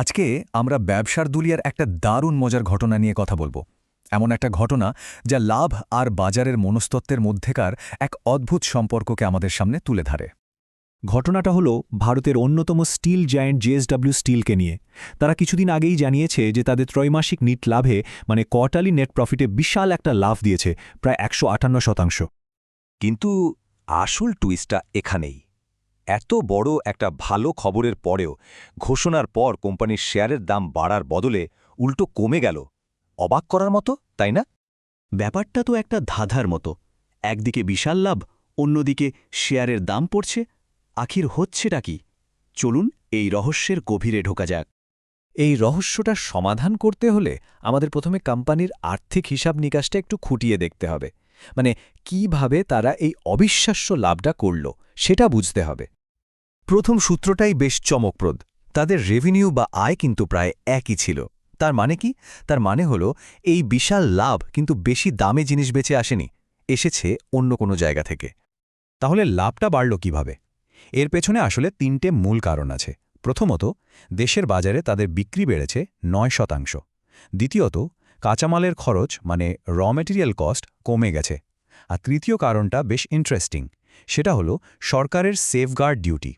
আজকে আমরা ব্যবসার দুলিয়ার একটা দারুণ মজার ঘটনা নিয়ে কথা বলব। এমন একটা ঘটনা যা লাভ আর বাজারের মনস্তত্ত্বের মধ্যেকার এক অদ্ভুত সম্পর্ককে আমাদের সামনে তুলে ধরে। ঘটনাটা হলো ভারতের অন্যতম স্টিল জায়ান্ট জেএসডব্লিউ স্টিলকে নিয়ে। তারা কিছুদিন আগেই জানিয়েছে যে তাদের ত্রৈমাসিক নিট লাভে মানে কোয়ার্টালি নেট প্রফিটে বিশাল একটা লাভ দিয়েছে, প্রায় একশো আটান্ন শতাংশ। কিন্তু আসল টুইস্টটা এখানেই। এত বড় একটা ভালো খবরের পরেও ঘোষণার পর কোম্পানির শেয়ারের দাম বাড়ার বদলে উল্টো কমে গেল। অবাক করার মতো, তাই না? ব্যাপারটা তো একটা ধাঁধার মতো। একদিকে বিশাল লাভ, অন্যদিকে শেয়ারের দাম পড়ছে। আখির হচ্ছেটা কি? চলুন এই রহস্যের গভীরে ঢোকা যাক। এই রহস্যটা সমাধান করতে হলে আমাদের প্রথমে কোম্পানির আর্থিক হিসাব নিকাশটা একটু খুঁটিয়ে দেখতে হবে। মানে কীভাবে তারা এই অবিশ্বাস্য লাভটা করল, সেটা বুঝতে হবে। প্রথম সূত্রটাই বেশ চমকপ্রদ। তাদের রেভিনিউ বা আয় কিন্তু প্রায় একই ছিল। তার মানে কি? তার মানে হলো, এই বিশাল লাভ কিন্তু বেশি দামে জিনিস বেচে আসেনি। এসেছে অন্য কোনো জায়গা থেকে। তাহলে লাভটা বাড়ল কীভাবে? এর পেছনে আসলে তিনটে মূল কারণ আছে। প্রথমত, দেশের বাজারে তাদের বিক্রি বেড়েছে নয় শতাংশ। দ্বিতীয়ত, কাঁচামালের খরচ মানে র মেটেরিয়াল কস্ট কমে গেছে। আর তৃতীয় কারণটা বেশ ইন্টারেস্টিং সেটা হলো সরকারের সেফগার্ড ডিউটি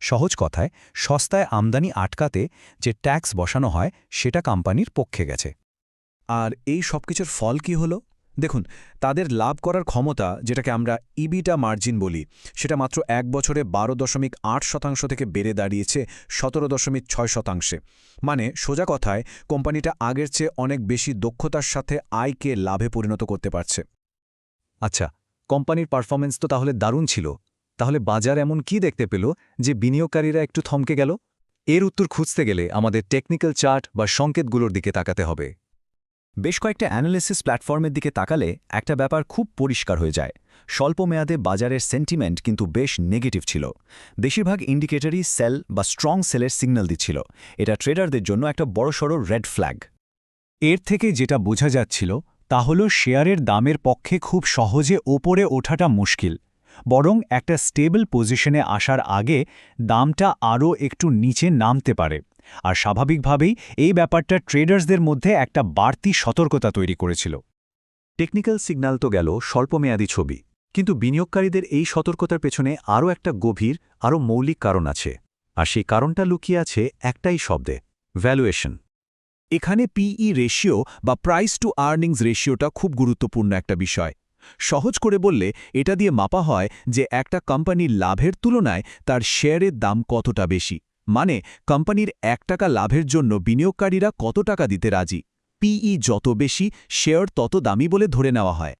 সহজ কথায়, সস্তায় আমদানি আটকাতে যে ট্যাক্স বসানো হয়, সেটা কোম্পানির পক্ষে গেছে। আর এই সবকিছুর ফল কি হলো? দেখুন, তাদের লাভ করার ক্ষমতা, যেটাকে আমরা ইবিটা মার্জিন বলি, সেটা মাত্র এক বছরে বারো দশমিক আট শতাংশ থেকে বেড়ে দাঁড়িয়েছে সতেরো দশমিক ছয় শতাংশে। মানে সোজা কথায়, কোম্পানিটা আগের চেয়ে অনেক বেশি দক্ষতার সাথে আয়কে লাভে পরিণত করতে পারছে। আচ্ছা কোম্পানির পারফরমেন্স তো তাহলে দারুণ ছিল। তাহলে বাজার এমন কি দেখতে পেল যে বিনিয়োগকারীরা একটু থমকে গেল? এর উত্তর খুঁজতে গেলে আমাদের টেকনিক্যাল চার্ট বা সংকেতগুলোর দিকে তাকাতে হবে। বেশ কয়েকটা অ্যানালিসিস প্ল্যাটফর্মের দিকে তাকালে একটা ব্যাপার খুব পরিষ্কার হয়ে যায়। স্বল্প মেয়াদে বাজারের সেন্টিমেন্ট কিন্তু বেশ নেগেটিভ ছিল। বেশিরভাগ ইন্ডিকেটরই সেল বা স্ট্রং সেলের সিগন্যাল দিচ্ছিল। এটা ট্রেডারদের জন্য একটা বড়সড় রেড ফ্ল্যাগ এর থেকে যেটা বোঝা যাচ্ছিল, তা হল শেয়ারের দামের পক্ষে খুব সহজে ওপরে ওঠাটা মুশকিল। বরং একটা স্টেবল পজিশনে আসার আগে দামটা আরও একটু নিচে নামতে পারে। আর স্বাভাবিকভাবেই এই ব্যাপারটা ট্রেডার্সদের মধ্যে একটা বাড়তি সতর্কতা তৈরি করেছিল। টেকনিক্যাল সিগন্যাল তো গেল স্বল্পমেয়াদী ছবি। কিন্তু বিনিয়োগকারীদের এই সতর্কতার পেছনে আরও একটা গভীর, আরও মৌলিক কারণ আছে। আর সেই কারণটা লুকিয়ে আছে একটাই শব্দে ভ্যালুয়েশন এখানে পিই রেশিও বা প্রাইস টু আর্নিংস রেশিওটা খুব গুরুত্বপূর্ণ একটা বিষয়। সহজ করে বললে, এটা দিয়ে মাপা হয় যে একটা কোম্পানির লাভের তুলনায় তার শেয়ারের দাম কতটা বেশি। মানে কোম্পানির এক টাকা লাভের জন্য বিনিয়োগকারীরা কত টাকা দিতে রাজি? পিই যত বেশি, শেয়ার তত দামি বলে ধরে নেওয়া হয়।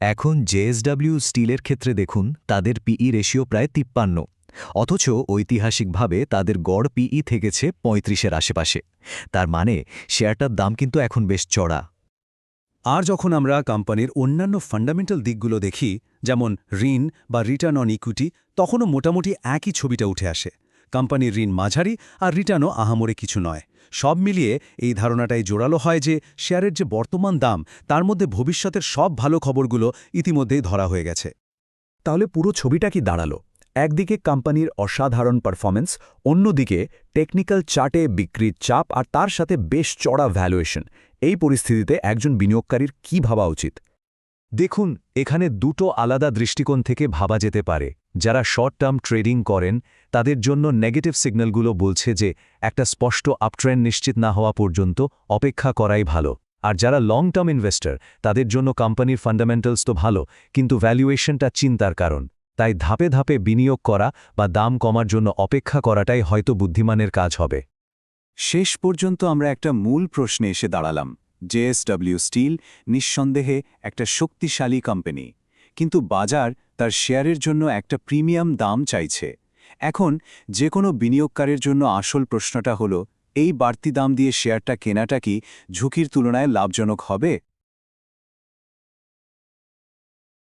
এখন জেএসডব্লিউ স্টিলের ক্ষেত্রে দেখুন, তাদের পিই রেশিও প্রায় তিপ্পান্ন। অথচ ঐতিহাসিকভাবে তাদের গড় পিই থেকেছে পঁয়ত্রিশের আশেপাশে। তার মানে শেয়ারটার দাম কিন্তু এখন বেশ চড়া। আর যখন আমরা কোম্পানির অন্যান্য ফান্ডামেন্টাল দিকগুলো দেখি, যেমন ঋণ বা রিটার্ন অন ইকুইটি তখনও মোটামুটি একই ছবিটা উঠে আসে। কোম্পানির ঋণ মাঝারি আর রিটার্নও আহামরে কিছু নয়। সব মিলিয়ে এই ধারণাটাই জোরালো হয় যে শেয়ারের যে বর্তমান দাম, তার মধ্যে ভবিষ্যতের সব ভালো খবরগুলো ইতিমধ্যেই ধরা হয়ে গেছে। তাহলে পুরো ছবিটা কি দাঁড়াল? একদিকে কোম্পানির অসাধারণ পারফরমেন্স অন্যদিকে টেকনিক্যাল চার্টে বিক্রির চাপ আর তার সাথে বেশ চড়া ভ্যালুয়েশন এই পরিস্থিতিতে একজন বিনিয়োগকারীর কি ভাবা উচিত? দেখুন, এখানে দুটো আলাদা দৃষ্টিকোণ থেকে ভাবা যেতে পারে। যারা শর্ট টার্ম ট্রেডিং করেন, তাদের জন্য নেগেটিভ সিগন্যালগুলো বলছে যে, একটা স্পষ্ট আপট্রেন্ড নিশ্চিত না হওয়া পর্যন্ত অপেক্ষা করাই ভালো। আর যারা লং টার্ম ইনভেস্টর, তাদের জন্য কোম্পানির ফান্ডামেন্টালস তো ভালো, কিন্তু ভ্যালুয়েশনটা চিন্তার কারণ। তাই ধাপে ধাপে বিনিয়োগ করা বা দাম কমার জন্য অপেক্ষা করাটাই হয়তো বুদ্ধিমানের কাজ হবে। শেষ পর্যন্ত আমরা একটা মূল প্রশ্নে এসে দাঁড়ালাম জেএসডব্লিউ স্টিল নিঃসন্দেহে একটা শক্তিশালী কোম্পানি কিন্তু বাজার তার শেয়ারের জন্য একটা প্রিমিয়াম দাম চাইছে। এখন যে কোনো বিনিয়োগকারীর জন্য আসল প্রশ্নটা হলো, এই বাড়তি দাম দিয়ে শেয়ারটা কেনাটা কি ঝুঁকির তুলনায় লাভজনক হবে?